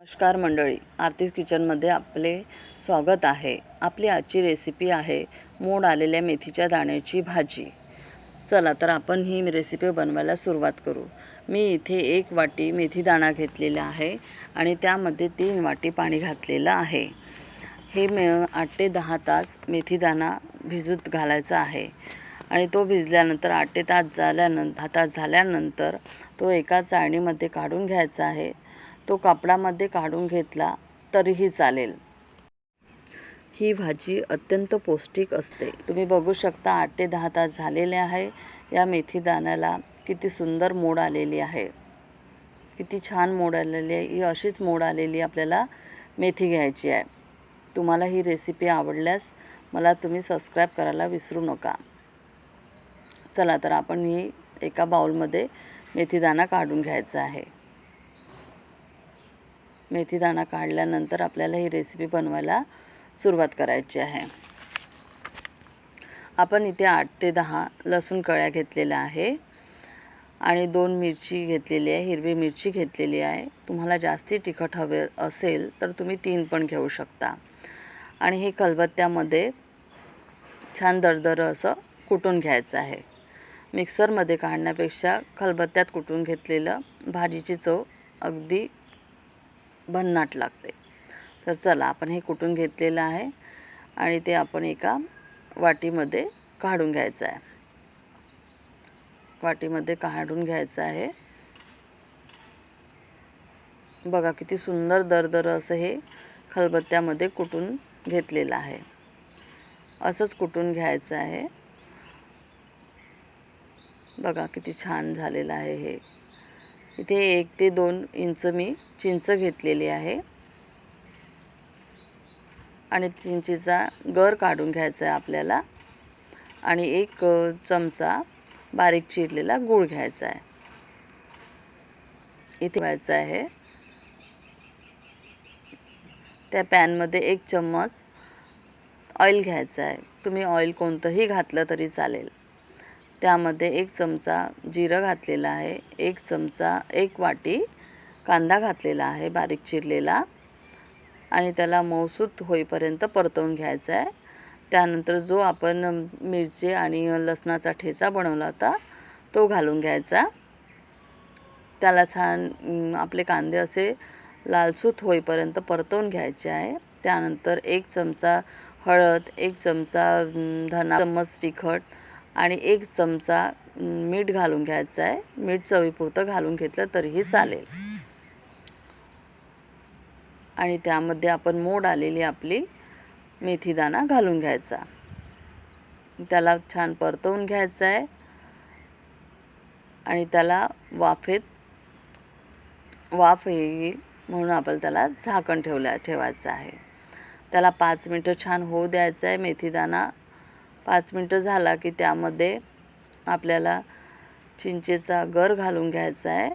नमस्कार मंडळी आरतीज किचनमध्ये आपले स्वागत आहे. आपली आजची रेसिपी आहे मोड आलेल्या मेथीच्या दाण्याची भाजी. चला तर आपण ही रेसिपी बनवायला सुरुवात करू. मी इथे एक वाटी मेथी दाणा घेतलेला आहे आणि त्यामध्ये तीन वाटी पाणी घातलेलं आहे. हे मे आठ ते दहा तास मेथी दाणा भिजत घालायचा आहे आणि तो भिजल्यानंतर आठ ते तास झाल्यानंतर दहा तास झाल्यानंतर तो एका चाळणीमध्ये काढून घ्यायचा आहे. तो कापडामध्ये काढून घेतला तरीही चालेल. ही भाजी अत्यंत पौष्टिक असते. तुम्ही बघू शकता आठ ते दहा तास झालेले आहे. या मेथी दाण्याला किती सुंदर मोड आलेली आहे. किती छान मोड आलेली आहे. ही अशीच मोड आलेली आपल्याला मेथी घ्यायची आहे. तुम्हाला ही रेसिपी आवडल्यास मला तुम्ही सबस्क्राईब करायला विसरू नका. चला तर आपण ही एका बाउलमध्ये मेथीदाणा काढून घ्यायचा आहे. मेथीदाणा काढल्यानंतर आपल्याला ही रेसिपी बनवायला सुरुवात करायची आहे. आपण इथे आठ ते दहा लसूण कळ्या घेतलेल्या आहे आणि दोन मिरची घेतलेली आहे हिरवी मिरची घेतलेली आहे. तुम्हाला जास्ती तिखट हवे असेल तर तुम्ही तीन पण घेऊ शकता. आणि हे खलबत्त्यामध्ये छान दरदरं असं कुटून घ्यायचं आहे. मिक्सरमध्ये काढण्यापेक्षा खलबत्त्यात कुटून घेतलेलं भाजीची चव अगदी भन्नाट लागते. तर चला आपण हे कुटून घेतलेलं आहे आणि ते आपण एका वाटीमध्ये काढून घ्यायचं आहे. वाटीमध्ये काढून घ्यायचं आहे. बघा किती सुंदर दरदर असं हे खलबत्त्यामध्ये कुटून घेतलेलं आहे. असंच कुटून घ्यायचं आहे. बघा किती छान झालेलं आहे हे. इथे एक ते दोन इंच मी चिंच घेतलेली आहे. आणि चिंचेचा गर काढून घ्यायचा आहे आपल्याला. आणि एक चमचा बारीक चिरलेला गूळ घ्यायचा आहे. इथे व्हायचं आहे. त्या पॅनमध्ये एक चम्मच ऑइल घ्यायचं आहे. तुम्ही ऑइल कोणतंही घातलं तरी चालेल. त्यामध्ये एक चमचा जिरं घातलेलं आहे एक चमचा एक वाटी कांदा घातलेला आहे बारीक चिरलेला आणि त्याला मऊसूत होईपर्यंत परतवून घ्यायचा आहे. त्यानंतर जो आपण मिरची आणि लसणाचा ठेचा बनवला होता तो घालून घ्यायचा. त्याला छान आपले कांदे असे लालसूत होईपर्यंत परतवून घ्यायचे आहे. त्यानंतर एक चमचा हळद एक चमचा धना चम्मच तिखट आणि एक चमचा मीठ घालून घ्यायचं आहे. मीठ चवीपुरतं घालून घेतलं तरीही चालेल. आणि त्यामध्ये आपण मोड आलेली आपली मेथीदाणा घालून घ्यायचा. त्याला छान परतवून घ्यायचं आहे. आणि त्याला वाफेत वाफ येईल म्हणून आपण त्याला झाकण ठेवल्या ठेवायचं आहे. त्याला पाच मिनटं छान होऊ द्यायचं आहे. मेथीदाणा पाच मिनटं झाला की त्यामध्ये आपल्याला चिंचेचा गर घालून घ्यायचा आहे.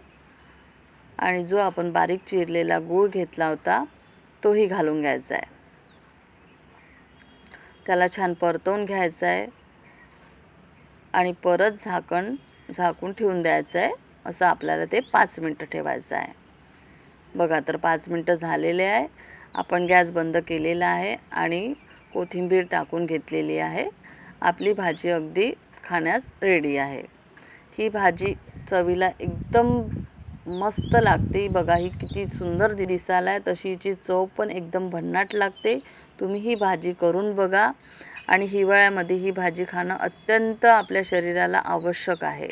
आणि जो आपण बारीक चिरलेला गूळ घेतला होता तोही घालून घ्यायचा आहे. त्याला छान परतवून घ्यायचं आहे. आणि परत झाकण झाकून ठेवून द्यायचं आहे. असं आपल्याला ते पाच मिनटं ठेवायचं आहे. बघा तर पाच मिनटं झालेले आहे. आपण गॅस बंद केलेला आहे आणि कोथिंबीर टाकून घेतलेली आहे. आपली भाजी अगदी खाण्यास रेडी आहे. ही भाजी चवीला एकदम मस्त लागते. बघा ही किती सुंदर दिसायला आहे तशी हिची चव पण एकदम भन्नाट लागते. तुम्ही ही भाजी करून बघा आणि हिवाळ्यामध्ये ही भाजी खाणं अत्यंत आपल्या शरीराला आवश्यक आहे.